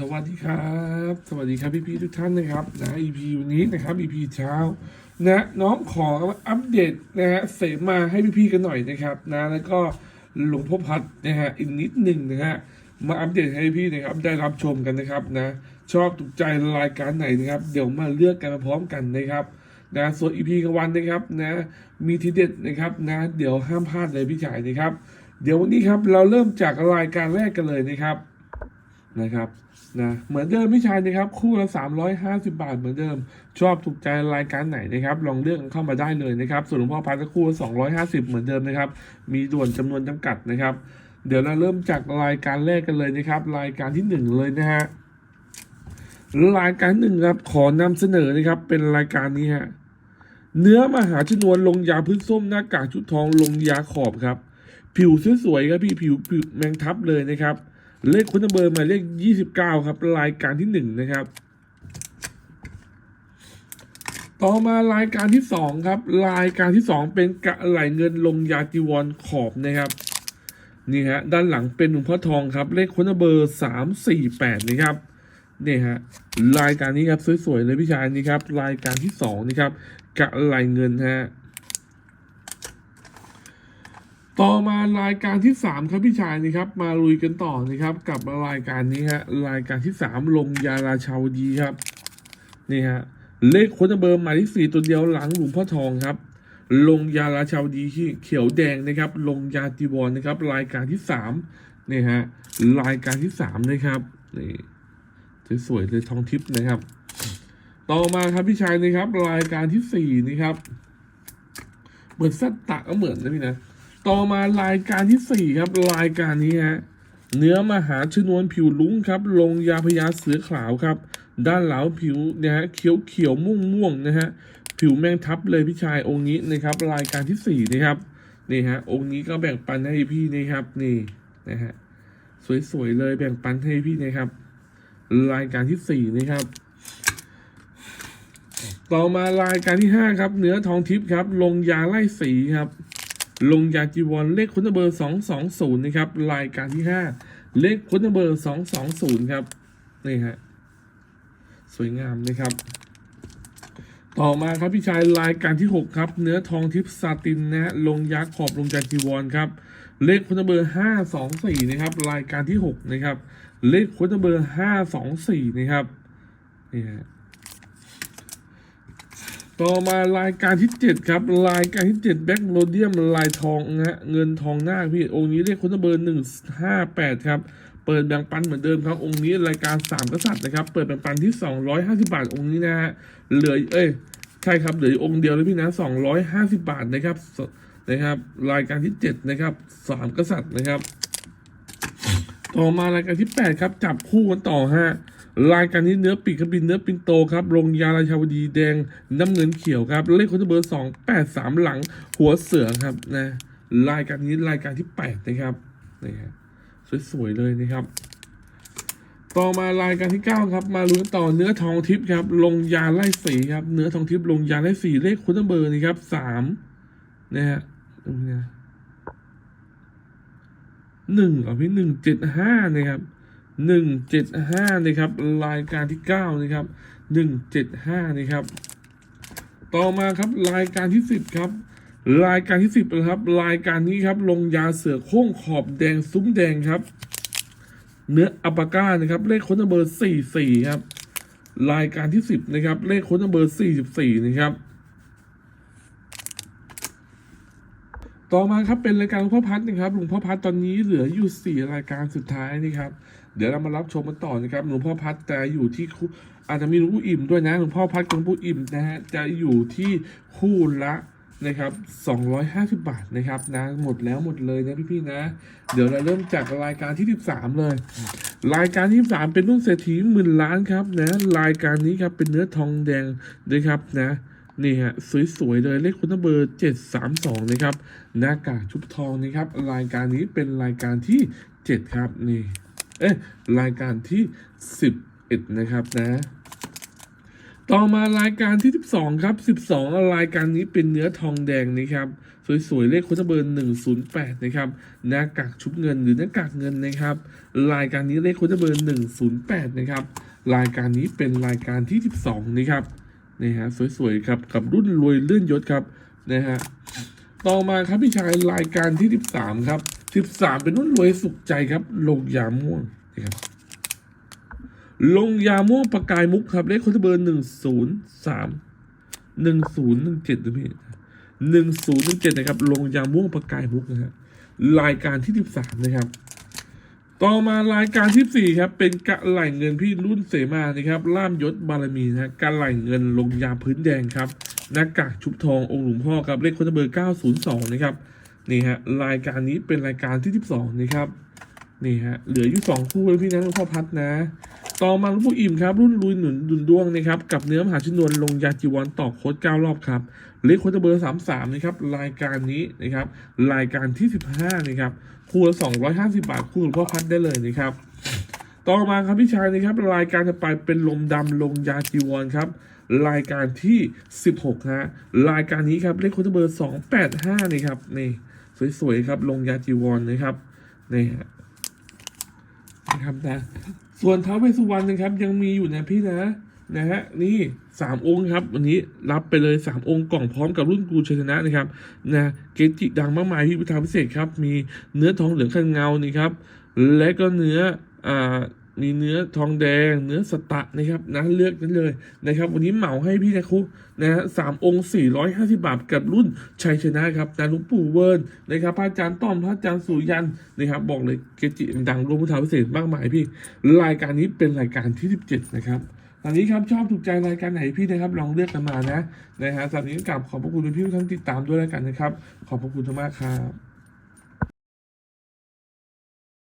สวัสดีครับ สวัสดีครับพี่พี่ทุกท่านนะครับนะ EP วันนี้นะครับ EP เช้านะน้องขออัปเดตนะฮะเสมาให้พี่พี่กันหน่อยนะครับนะแล้วก็หลวงพ่อพัดนะฮะอีกนิดหนึ่งนะฮะมาอัปเดตให้พี่นะครับได้รับชมกันนะครับนะชอบถูกใจรายการไหนนะครับ เดี๋ยวมาเลือกกันมาพร้อมกันนะครับนะส่วน EP กลางวันนะครับนะมีทีเด็ดนะครับนะเดี๋ยวห้ามพลาดเลยพี่ชายนะครับ เดี๋ยววันนี้ครับเราเริ่มจากรายการแรกกันเลยนะครับ นะครับนะเหมือนเดิมพี่ชายนะครับ คู่ละ 350 บาทเหมือนเดิม ชอบถูกใจรายการไหนนะครับ ลองเลือกเข้ามาได้เลยนะครับ ส่วนหลวงพ่อพัดก็คู่ละ250 เหมือนเดิมนะครับ มีด่วนจำนวนจำกัดนะครับ เดี๋ยวเราเริ่มจากรายการแรกกันเลยนะครับ รายการที่หนึ่งเลยนะฮะรายการหนึ่งครับขอนำเสนอนะครับ เป็นรายการนี้ฮะเนื้อมหาชนวนลงยาพื้นส้มหน้ากากชุดทองลงยาขอบครับ ผิวสวยๆครับพี่ผิวผิวแมงทับเลยนะครับ เลขคุณเบอร์หมายเลข29ครับ รายการที่1นะครับ ต่อมารายการที่2ครับ รายการที่2เป็นกระไหลเงินลงยาจีวรขอบนะครับนี่ฮะด้านหลังเป็นหลวงพ่อทองครับ เลขคุณเบอร์348นะครับนี่ฮะรายการนี้ครับสวยๆเลยพี่ชายนี่ครับ รายการที่2นี่ครับกระไหลเงินฮะ ต่อมารายการที่ 3 ครับพี่ชายนี่ครับ มาลุยกันต่อนะครับ กับรายการนี้ฮะรายการที่ 3ลงยาราชาวดีครับนี่ฮะเลขคนเบอร์หมายเลขสี่ตัวเดียวหลังหลวงพ่อทองครับ ลงยาราชาวดีที่เขียวแดงนะครับ ลงยาจีวรนะครับ รายการที่3นี่ฮะรายการที่3นะครับนี่สวยเลยทองทิพย์นะครับ ต่อมาครับพี่ชายนะครับ รายการที่สี่นี่ครับ เหมือนสัตตะก็เหมือนนะพี่นะ ต่อมารายการที่สี่ครับ รายการนี้ฮะเนื้อมหาชนวนผิวลุ้งครับ ลงยาพยาเสือขาวครับ ด้านหลังผิวนะฮะเขียวเขียวม่วงม่วงนะฮะผิวแมงทับเลยพี่ชายองค์นี้นะครับ รายการที่สี่นะครับนี่ฮะองค์นี้ก็แบ่งปันให้พี่นะครับ นี่นะฮะสวยๆเลยแบ่งปันให้พี่นะครับ รายการที่สี่นะครับ ต่อมารายการที่ห้าครับ เนื้อทองทิพย์ครับ ลงยาไล่สีครับ ลงยาจีวรเลขคุณเบอร์สองสองศูนย์นะครับ รายการที่ห้าเลขคุณเบอร์สองสองศูนย์ครับ นี่ฮะ สวยงามนะครับ ต่อมาครับพี่ชายรายการที่หกครับ เนื้อทองทิพซาตินนะฮะ ลงยาขอบลงยาจีวรครับ เลขคุณเบอร์ห้าสองสี่นะครับ รายการที่หกนะครับ เลขคุณเบอร์ห้าสองสี่นะครับ นี่ฮะ ต่อมารายการที่ 7 ครับ รายการที่ 7 แบ็กโลเดียมลายทองนะฮะเงินทองหน้าพี่องค์นี้เลขคุณเบอร์ 158 ครับ เปิดแบ่งปันเหมือนเดิมครับองค์นี้รายการ 3 กษัตริย์นะครับ เปิดแบ่งปันที่ 250 บาทองค์นี้นะฮะเหลือเอ้ยใช่ครับเหลือองค์เดียวเลยพี่นะ 250 บาทนะครับนะครับรายการที่ 7 นะครับ 3 กษัตริย์นะครับ ต่อมารายการที่ 8 ครับจับคู่กันต่อฮะ รายการนี้เนื้อปีกครับบินเนื้อปิงโตครับลงยาราชาวดีแดงน้ำเงินเขียวครับ เลขคนเบอร์สองแปดสามหลังหัวเสือครับนะรายการนี้รายการที่แปดนะครับนี่ฮะสวยๆเลยนะครับ ต่อมารายการที่เก้าครับ มาลุ้นต่อเนื้อทองทิพย์ครับ ลงยาไล่สีครับ เนื้อทองทิพย์ลงยาไล่สีเลขคุณเบอร์นี่ครับสามนะฮะหนึ่งเหรอพี่หนึ่งเจ็ดห้านะครับ หนึ่งเจ็ดห้านะครับรายการที่เก้านะครับหนึ่งเจ็ดห้านะครับ ต่อมาครับรายการที่สิบครับ รายการที่สิบนะครับ รายการนี้ครับ ลงยาเสือโค้งขอบแดงซุ้มแดงครับ เนื้ออัปปาก้านะครับ เลขค้นเบอร์สี่สี่ครับ รายการที่สิบนะครับ เลขค้นเบอร์สี่สิบสี่นะครับต่อมาครับเป็นรายการหลวงพ่อพัดนะครับหลวงพ่อพัดตอนนี้เหลืออยู่สี่รายการสุดท้ายนะครับ เดี๋ยวเรามารับชมกันต่อนะครับหลวงพ่อพัดแต่อยู่ที่คู่อาจจะมีหลวงปู่อิ่มด้วยนะหลวงพ่อพัดกับหลวงปู่อิ่มนะฮะจะอยู่ที่คู่ละนะครับ250 บาทนะครับนะหมดแล้วหมดเลยนะพี่ๆนะ เดี๋ยวเราเริ่มจากรายการที่ 13 เลย รายการที่3เป็นรุ่นเศรษฐีหมื่นล้านครับนะรายการนี้ครับเป็นเนื้อทองแดงนะครับนะนี่ฮะสวยๆเลยเลขคุณเบอร์732นะครับหน้ากากชุบทองนะครับรายการนี้เป็นรายการที่ 7 ครับนี่ เอ๊ะรายการที่ 11 นะครับนะ ต่อมารายการที่ 12 ครับ 12 รายการนี้เป็นเนื้อทองแดงนะครับ สวยๆ เลขโค้ดเบอร์ 108 นะครับหน้ากากชุบเงินหรือหน้ากากเงินนะครับ รายการนี้เลขโค้ดเบอร์ 108 นะครับ รายการนี้เป็นรายการที่ 12 นะครับนี่ฮะสวยๆครับกับรุ่นรวยเลื่อนยศครับนะฮะต่อมาครับพี่ชายรายการที่ 13 ครับ 13เป็นรุ่นรวยสุขใจครับ ลงยาม่วงนะครับลงยาม่วงประกายมุกครับ เลขโค้ดเบอร์103 1017นะพี่1017นะครับ ลงยาม่วงประกายมุกนะฮะรายการที่13นะครับ ต่อมารายการที่4ครับ เป็นกะไหล่เงินพี่รุ่นเสมานะครับ ล่ามยศบารมีนะฮะกะไหล่เงินลงยาพื้นแดงครับหน้ากากชุบทององค์หลวงพ่อครับเลขโค้ดเบอร์902นะครับ นี่ฮะรายการนี้เป็นรายการที่ 12 นะครับนี่ฮะเหลืออยู่2คู่แล้วพี่นะหลวงพ่อพัดนะ ต่อมาหลวงปู่อิ่มครับ รุ่นลุยหนุนดุนดวงนะครับกับเนื้อมหาชนวนลงยาจีวรต่อโค้ด9รอบครับเลขโค้ดเบอร์33นะครับรายการนี้นะครับรายการที่15นะครับคู่ละ250บาทคู่หลวงพ่อพัดได้เลยนะครับต่อมาครับพี่ชายนะครับรายการต่อไปเป็นลมดำลงยาจีวรครับรายการที่16ฮะรายการนี้ครับเลขโค้ดเบอร์285นี่ครับนี่ สวยๆครับ ลงยาจีวรนนะครับนี่ฮะนะครับนะส่วนท้าวเวสสุวรรณนะครับ ยังมีอยู่นะพี่นะนะฮะนี่สามองค์ครับ วันนี้รับไปเลยสามองค์กล่องพร้อมกับรุ่นกูชยชนะนะครับนะเกจิดังมากมายพี่พุทธาพิเศษครับ มีเนื้อทองเหลืองคันเงานี่ครับ และก็เนื้ออ่า มีเนื้อทองแดง เนื้อสตะนะครับนะเลือกนั้นเลยนะครับ วันนี้เหมาให้พี่นะคุนะฮะสามองค์สี่ร้อยห้าสิบาทกับรุ่นชัยชนะครับนะหลุงปู่เวิร์นนะครับพระอาจารย์ต้อมพระอาจารย์สุยันนะครับ บอกเลยเกจิดังรวมพุทธาพิเศษมากมายพี่ รายการนี้เป็นรายการที่สิบเจ็ดนะครับตอนนี้ครับชอบถูกใจรายการไหนพี่นะครับ ลองเลือกกันมานะนะฮะสำหรับนี้กลับขอบพระคุณพี่ทุกท่านติดตามด้วยแล้วกันนะครับ ขอบพระคุณมากครับ